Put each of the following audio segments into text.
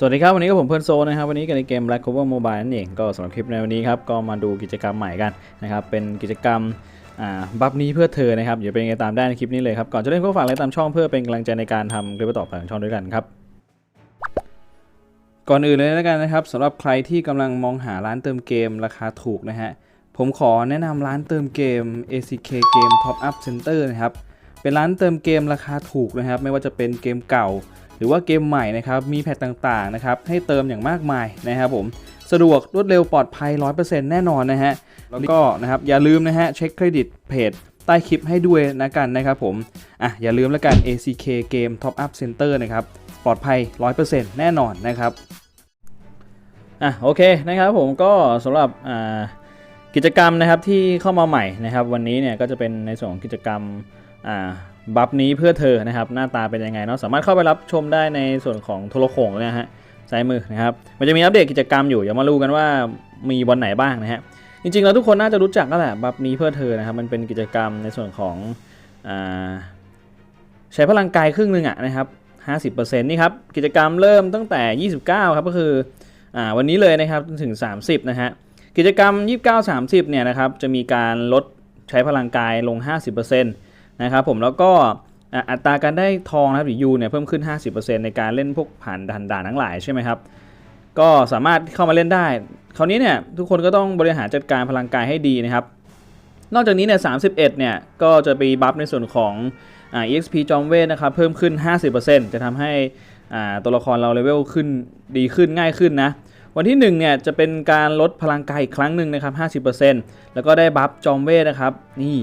สวัสดีครับ วันนี้ก็ผมเพื่อนโซนะครับ วันนี้กันในเกม Black Cover Mobile นั่นเองก็สำหรับคลิปในวันนี้ครับ ก็มาดูกิจกรรมใหม่กันนะครับ เป็นกิจกรรมบัฟนี้เพื่อเธอนะครับเดี๋ยวเป็นไงตามได้ในคลิปนี้เลยครับ ก่อนจะเล่นก็ฝากไลค์ตามช่องเพื่อเป็นกำลังใจในการทำคลิปต่อไปของช่องด้วยกันครับก่อนอื่นเลยแล้วกันนะครับสำหรับใครที่กำลังมองหาร้านเติมเกมราคาถูกนะฮะผมขอแนะนำร้านเติมเกม ACK Game Top Up Center นะครับเป็นร้านเติมเกมราคาถูกนะครับ ไม่ว่าจะเป็นเกมเก่า หรือว่าเกมใหม่นะครับมีแพทต่างๆนะครับให้เติมอย่างมากมายนะครับผมสะดวกรวดเร็วปลอดภัย 100%แน่นอนนะฮะแล้วก็นะครับอย่าลืมนะฮะเช็คเครดิตเพจใต้คลิปให้ด้วยนะกันนะครับผมอะอย่าลืมแล้วกัน ACK Game Top Up Center นะครับปลอดภัย 100%แน่นอนนะครับอะโอเคนะครับผมก็สำหรับอ่ากิจกรรมนะครับที่เข้ามาใหม่นะครับ วันนี้เนี่ยก็จะเป็นในส่วนของกิจกรรมอ่า บัฟนี้เพื่อเธอนะครับหน้าตาเป็นยังไงเนาะสามารถเข้าไปรับชมได้ในส่วนของโทรโขงเลยนะฮะซ้ายมือนะครับมันจะมีอัปเดตกิจกรรมอยู่เดี๋ยวมาดูกันว่ามีวันไหนบ้างนะฮะจริงๆแล้วทุกคนน่าจะรู้จักก็แหละบัฟนี้เพื่อเธอนะครับมันเป็นกิจกรรมในส่วนของอใช้พลังกายครึ่งหนึ่งอะนะครับ50%นี่ครับกิจกรรมเริ่มตั้งแต่ 29ครับก็คืออวันนี้เลยนะครับจนถึง 30นะฮะกิจกรรม 29-30เนี่ยนะครับจะมีการลดใช้พลังกายลง 50% นะครับผมแล้วก็อัตราการได้ทองนะครับหรือยูเนี่ยเพิ่มขึ้น 50%ในการเล่นพวกผ่านด่านด่านทั้งหลายใช่ไหมครับก็สามารถเข้ามาเล่นได้ คราวนี้เนี่ยทุกคนก็ต้องบริหารจัดการพลังกายให้ดีนะครับ นอกจากนี้เนี่ย31เนี่ยก็จะไปบัฟในส่วนของอ่า EXP จอมเวทนะครับเพิ่มขึ้น 50%จะทำให้อ่าตัวละครเราเลเวลขึ้นดีขึ้นง่ายขึ้นนะวันที่1เนี่ยจะเป็นการลดพลังกายอีกครั้งหนึ่งนะครับ 50%แล้วก็ได้บัฟจอมเวทนะครับนี่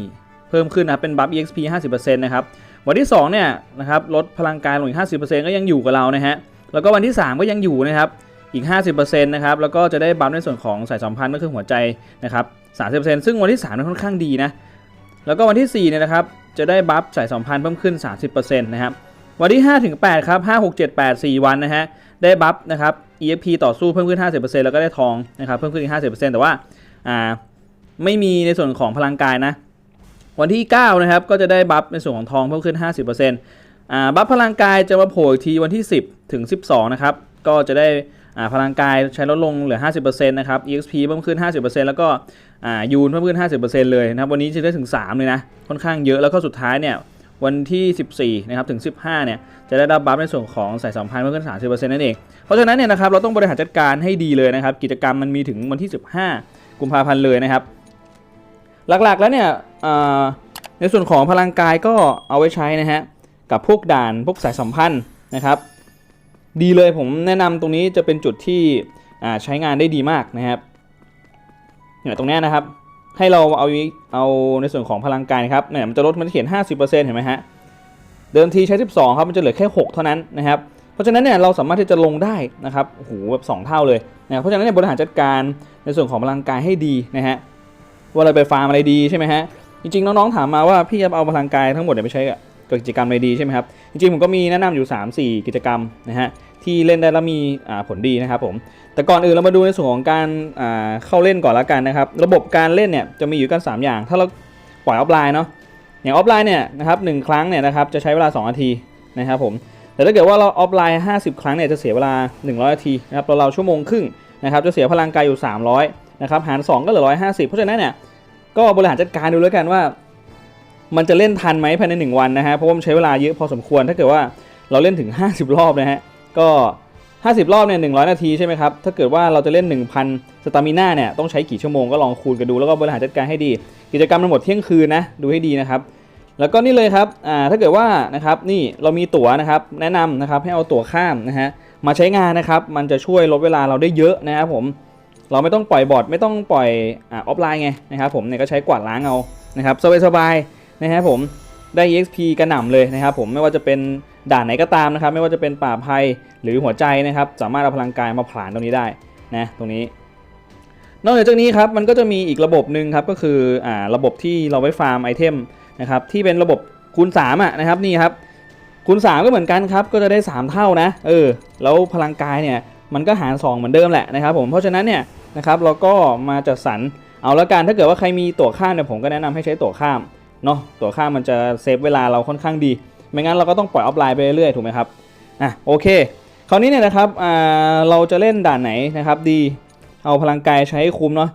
เพิ่มขึ้นนะเป็นบัฟ EXP 50%นะครับวันที่2เนี่ยนะครับลดพลังกายลงอีก 50%ก็ยังอยู่กับเรานะฮะแล้วก็วันที่ 3 ก็ยังอยู่นะครับอีก 50%นะครับแล้วก็จะได้บัฟในส่วนของสายสัมพันธ์ก็คือหัวใจนะครับ30%ซึ่งวันที่3นั้นค่อนข้างดีนะแล้วก็วันที่4เนี่ยนะครับจะได้บัฟสายสัมพันธ์เพิ่มขึ้น 30%นะครับวันที่5ถึง8ครับ5 6 7 8 4 วันนะฮะได้บัฟนะครับ EFP ต่อสู้เพิ่มขึ้น 50%แล้วก็ได้ทองนะครับเพิ่มขึ้นอีก 50%แต่ว่าอ่าไม่มีในส่วนของพลังกายนะ วันที่ 9 นะครับ ก็จะได้บัฟในส่วนของทองเพิ่มขึ้น 50%อ่าบัฟพลังกายจะมาโผล่อีกทีวันที่ 10 ถึง 12 นะครับ ก็จะได้อ่าพลังกายใช้ลดลงเหลือ 50%นะครับ EXP เพิ่มขึ้น 50%แล้วก็อ่ายูนเพิ่มขึ้น 50%เลยนะครับ วันนี้จะได้ถึง 3 เลยนะ ค่อนข้างเยอะแล้วก็สุดท้ายเนี่ยวันที่ 14 นะครับ ถึง 15 เนี่ย จะได้รับบัฟในส่วนของสายสัมพันธ์เพิ่มขึ้น 30%นั่นเอง เพราะฉะนั้นเนี่ยนะครับ เราต้องบริหารจัดการให้ดีเลยนะครับ กิจกรรมมันมีถึงวันที่ 15 กุมภาพันธ์เลยนะครับ หลักๆแล้วเนี่ยในส่วนของพลังกายก็เอาไว้ใช้นะฮะกับพวกด่านพวกสายสัมพันธ์นะครับ ดีเลยผมแนะนำตรงนี้จะเป็นจุดที่ใช้งานได้ดีมากนะครับเนี่ยตรงนี้นะครับ ให้เราเอาเอาในส่วนของพลังกายนะครับเนี่ยมันจะลดมันเขียน 50%เห็นไหมฮะเดิมทีใช้ 12 ครับมันจะเหลือแค่ 6 เท่านั้นนะครับเพราะฉะนั้นเนี่ยเราสามารถที่จะลงได้นะครับโอ้โหแบบ 2 เท่าเลยนะเพราะฉะนั้นเนี่ยบริหารจัดการในส่วนของพลังกายให้ดีนะฮะ ว่าเราไปฟาร์มอะไรดีใช่ไหมฮะจริงๆน้องๆถามมาว่าพี่จะเอาพลังกายทั้งหมดเนี่ยไปใช้กับกิจกรรมอะไรดีใช่ไหมครับจริงๆผมก็มีแนะนำอยู่ 3-4 กิจกรรมนะฮะที่เล่นได้แล้วมีผลดีนะครับผมแต่ก่อนอื่นเรามาดูในส่วนของการเข้าเล่นก่อนละกันนะครับระบบการเล่นเนี่ยจะมีอยู่กัน 3 อย่าง ถ้าเราปล่อยออฟไลน์เนาะอย่างออฟไลน์เนี่ยนะครับหนึ่งครั้งเนี่ยนะครับจะใช้เวลา2นาทีนะครับผมแต่ถ้าเกิดว่าเราออฟไลน์ 50 ครั้งเนี่ยจะเสียเวลา 100นาทีนะครับเราเราชั่วโมงครึ่งนะครับจะเสียพลังกายอยู่ 300 นะครับหาร 2 ก็เหลือ 150 เพราะฉะนั้นเนี่ยก็บริหารจัดการดูแล้วกันว่า มันจะเล่นทันไหมภายใน 1 วันนะฮะเพราะว่ามันใช้เวลาเยอะพอสมควรถ้าเกิดว่าเราเล่นถึง 50 รอบนะฮะก็ 50 รอบเนี่ย100นาทีใช่ไหมครับถ้าเกิดว่าเราจะเล่น 1,000 สตามิน่าเนี่ยต้องใช้กี่ชั่วโมงก็ลองคูณกันดูแล้วก็บริหารจัดการให้ดี กิจกรรมมันหมดเที่ยงคืนนะดูให้ดีนะครับแล้วก็นี่เลยครับ อ่า ถ้าเกิดว่านะครับนี่เรามีตั๋วนะครับ แนะนำนะครับให้เอาตั๋วข้ามนะฮะ มาใช้งานนะครับ มันจะช่วยลดเวลาเราได้เยอะนะครับผม เราไม่ต้องปล่อยบอดไม่ต้องปล่อยออฟไลน์ไงนะครับผมเนี่ยก็ใช้กวาดล้างเอานะครับสบายๆนะครับผมได้ EXP กระหน่ำเลยนะครับผมไม่ว่าจะเป็นด่านไหนก็ตามนะครับ ไม่ว่าจะเป็นป่าภัยหรือหัวใจนะครับ สามารถเอาพลังกายมาผลาญตรงนี้ได้นะตรงนี้ นอกจากนี้ครับมันก็จะมีอีกระบบหนึ่งครับก็คืออ่าระบบที่เราไว้ฟาร์มไอเทมนะครับที่เป็นระบบคูณ3อะนะครับนี่ครับคูณ3ก็เหมือนกันครับก็จะได้ 3 เท่านะเออแล้วพลังกายเนี่ย มันก็หาร 2 เหมือนเดิมแหละนะครับผมเพราะฉะนั้นเนี่ยนะครับเราก็มาจัดสรรเอาละกันถ้าเกิดว่าใครมีตั๋วข้ามเนี่ยผมก็แนะนำให้ใช้ตั๋วข้ามเนาะตั๋วข้ามมันจะเซฟเวลาเราค่อนข้างดี ไม่งั้นเราก็ต้องปล่อยออฟไลน์ไปเรื่อยๆถูกไหมครับอะโอเค คราวนี้เนี่ยนะครับอ่าเราจะเล่นด่านไหนนะครับดีเอาพลังกายใช้ให้คุ้มเนาะ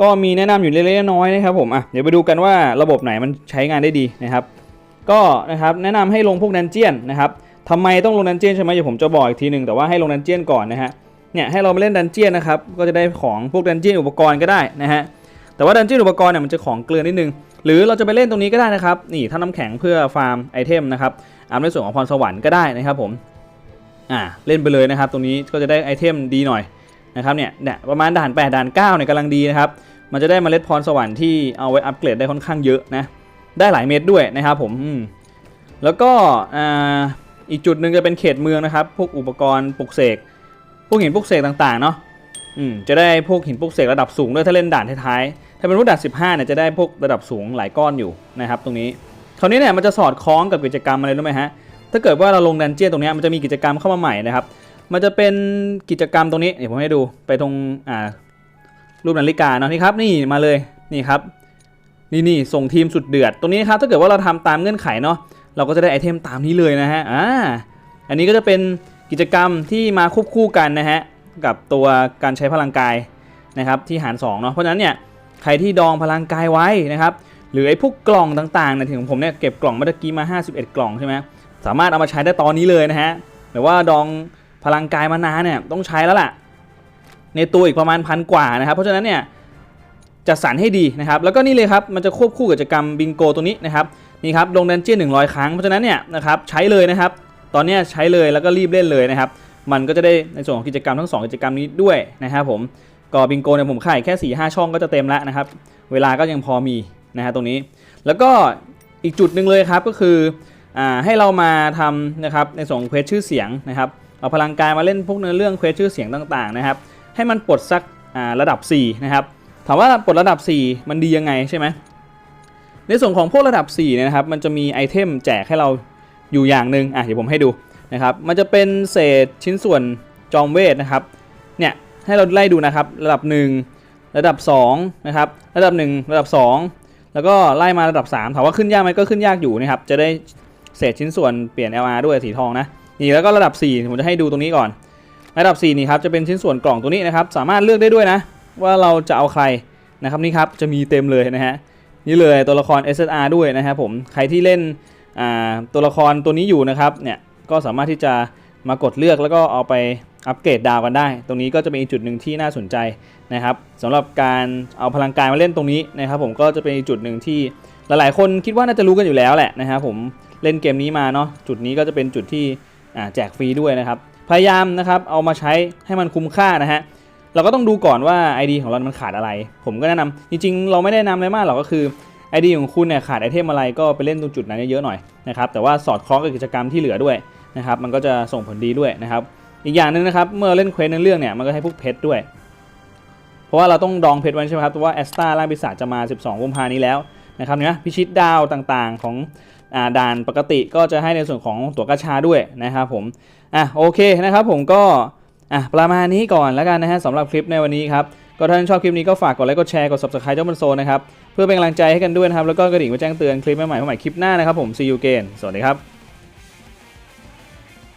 ก็มีแนะนำอยู่เล็กๆน้อยๆนะครับผมอะเดี๋ยวไปดูกันว่าระบบไหนมันใช้งานได้ดีนะครับ ก็นะครับแนะนำให้ลงพวกดันเจียนนะครับ ทำไมต้องลงดันเจียนใช่ไหมเดี๋ยวผมจะบอกอีกทีหนึ่งแต่ว่าให้ลงดันเจียนก่อนนะฮะเนี่ยให้เรามาเล่นดันเจียนนะครับก็จะได้ของพวกดันเจียนอุปกรณ์ก็ได้นะฮะแต่ว่าดันเจียนอุปกรณ์เนี่ยมันจะของเกลือนิดนึง หรือเราจะไปเล่นตรงนี้ก็ได้นะครับนี่ท่าน้ำแข็งเพื่อฟาร์มไอเทมนะครับอาในส่วนของพรสวรรค์ก็ได้นะครับผมอ่าเล่นไปเลยนะครับ ตรงนี้ก็จะได้ไอเทมดีหน่อยนะครับเนี่ยเนี่ยประมาณด่าน 8 ด่าน9เนี่ยกำลังดีนะครับมันจะได้เมล็ดพรสวรรค์ที่เอาไว้อัปเกรดได้ค่อนข้างเยอะนะได้หลายเม็ดด้วยนะครับผมแล้วก็อ่า อีกจุดหนึ่งจะเป็นเขตเมืองนะครับ พวกอุปกรณ์ปลุกเสก พวกหินปลุกเสกต่างๆเนาะอืมจะได้พวกหินปลุกเสกระดับสูงด้วยถ้าเล่นด่านท้ายๆ ถ้าเป็นรุ่นด่าน 15เนี่ยจะได้พวกระดับสูงหลายก้อนอยู่นะครับตรงนี้ คราวนี้เนี่ยมันจะสอดคล้องกับกิจกรรมอะไรรู้ไหมฮะ ถ้าเกิดว่าเราลงดันเจี้ยนตรงนี้มันจะมีกิจกรรมเข้ามาใหม่นะครับ มันจะเป็นกิจกรรมตรงนี้เดี๋ยวผมให้ดูไปตรงอ่ารูปนาฬิกาเนาะนี่ครับนี่มาเลยนี่ครับนี่นี่ส่งทีมสุดเดือด ตรงนี้ครับถ้าเกิดว่าเราทำตามเงื่อนไขเนาะ เราก็จะได้ไอเทมตามนี้เลยนะฮะอ่าอันนี้ก็จะเป็นกิจกรรมที่มาควบคู่กันนะฮะกับตัวการใช้พลังกายนะครับที่หารสองเนาะเพราะฉะนั้นเนี่ยใครที่ดองพลังกายไว้นะครับหรือไอ้พวกกล่องต่างๆเนี่ยถึงผมเนี่ยเก็บกล่องเมื่อกี้มา 51 กล่องใช่ไหมสามารถเอามาใช้ได้ตอนนี้เลยนะฮะหรือว่าดองพลังกายมานานเนี่ยต้องใช้แล้วล่ะ ในตัวอีกประมาณพันกว่านะครับ เพราะฉะนั้นเนี่ยจัดสรรให้ดีนะครับ แล้วก็นี่เลยครับมันจะควบคู่กับกิจกรรมบิงโกตัวนี้นะครับ นี่ครับลงดันเจี้ยนหนึ่งร้อยครั้งเพราะฉะนั้นเนี่ยนะครับใช้เลยนะครับ ตอนนี้ใช้เลยแล้วก็รีบเล่นเลยนะครับ มันก็จะได้ในส่วนของกิจกรรมทั้งสองกิจกรรมนี้ด้วยนะครับผมก็บิงโกเนี่ยผมขายแค่4ี่ห้าช่องก็จะเต็มแล้วนะครับ เวลาก็ยังพอมีนะฮะตรงนี้ แล้วก็อีกจุดหนึ่งเลยครับก็คืออ่าให้เรามาทำนะครับในส่วนของเควสชื่อเสียงนะครับเอาพลังกายมาเล่นพวกเนื้อเรื่องเควสชื่อเสียงต่างๆนะครับ ให้มันปลดสักอ่าระดับ4นะครับถามว่าปลดระดับ 4 มันดียังไงใช่ไหม ในส่วนของพวกระดับ4เนี่ยนะครับ มันจะมีไอเทมแจกให้เราอยู่อย่างหนึ่งอะเดี๋ยวผมให้ดูนะครับ มันจะเป็นเศษชิ้นส่วนจอมเวทนะครับ เนี่ยให้เราไล่ดูนะครับ ระดับ 1 ระดับ2นะครับ ระดับ 1 ระดับ 2 แล้วก็ไล่มาระดับ 3 ถามว่าขึ้นยากไหมก็ขึ้นยากอยู่นะครับ จะได้เศษชิ้นส่วนเปลี่ยน LR ด้วยสีทองนะ นี่แล้วก็ระดับ 4 ผมจะให้ดูตรงนี้ก่อน ระดับ 4 นี่ครับจะเป็นชิ้นส่วนกล่องตัวนี้นะครับ สามารถเลือกได้ด้วยนะ ว่าเราจะเอาใครนะครับนี่ครับจะมีเต็มเลยนะฮะ นี่เลยตัวละคร SSR ด้วยนะครับผมใครที่เล่นตัวละครตัวนี้อยู่นะครับเนี่ยก็สามารถที่จะมากดเลือกแล้วก็เอาไปอัปเกรดดาวกันได้ ตรงนี้ก็จะเป็นอีกจุดหนึ่งที่น่าสนใจนะครับสำหรับการเอาพลังกายมาเล่นตรงนี้นะครับผมก็จะเป็นอีกจุดหนึ่งที่หลายๆ คนคิดว่าน่าจะรู้กันอยู่แล้วแหละนะครับผมเล่นเกมนี้มาเนาะจุดนี้ก็จะเป็นจุดที่แจกฟรีด้วยนะครับพยายามนะครับเอามาใช้ให้มันคุ้มค่านะฮะ เราก็ต้องดูก่อนว่า ID ของเรา มันขาดอะไร ผมก็แนะนำจริงๆ เราไม่ได้นำอะไรมากหรอกก็คือ ID ของคุณเนี่ยขาดไอเทมอะไรก็ไปเล่นตรงจุดนั้นเยอะๆหน่อยนะครับ แต่ว่าสอดคล้องกับกิจกรรมที่เหลือด้วยนะครับ มันก็จะส่งผลดีด้วยนะครับ อีกอย่างหนึ่งนะครับ เมื่อเล่นเควสในเรื่องเนี่ยมันก็ให้พวกเพชรด้วย เพราะว่าเราต้องดองเพชรไว้ใช่ไหมครับเพราะว่าแอสตาล่างปีศาจจะมา 12กุมภานี้แล้วนะครับเนี่ยพิชิตดาวต่างๆของอด่านปกติก็จะให้ในส่วนของตั๋วกระชาด้วยนะครับผม อะโอเคนะครับผมก็ อะประมาณนี้ก่อนแล้วกันนะฮะสำหรับคลิปในวันนี้ครับก็ถ้าท่านชอบคลิปนี้ก็ฝากกดไลค์กดแชร์กด subscribe เจ้าบนโซนนะครับเพื่อเป็นกำลังใจให้กันด้วยนะครับแล้วก็กระดิ่งไว้แจ้งเตือนคลิปใหม่ๆใหม่คลิปหน้านะครับผม see you again สวัสดีครับ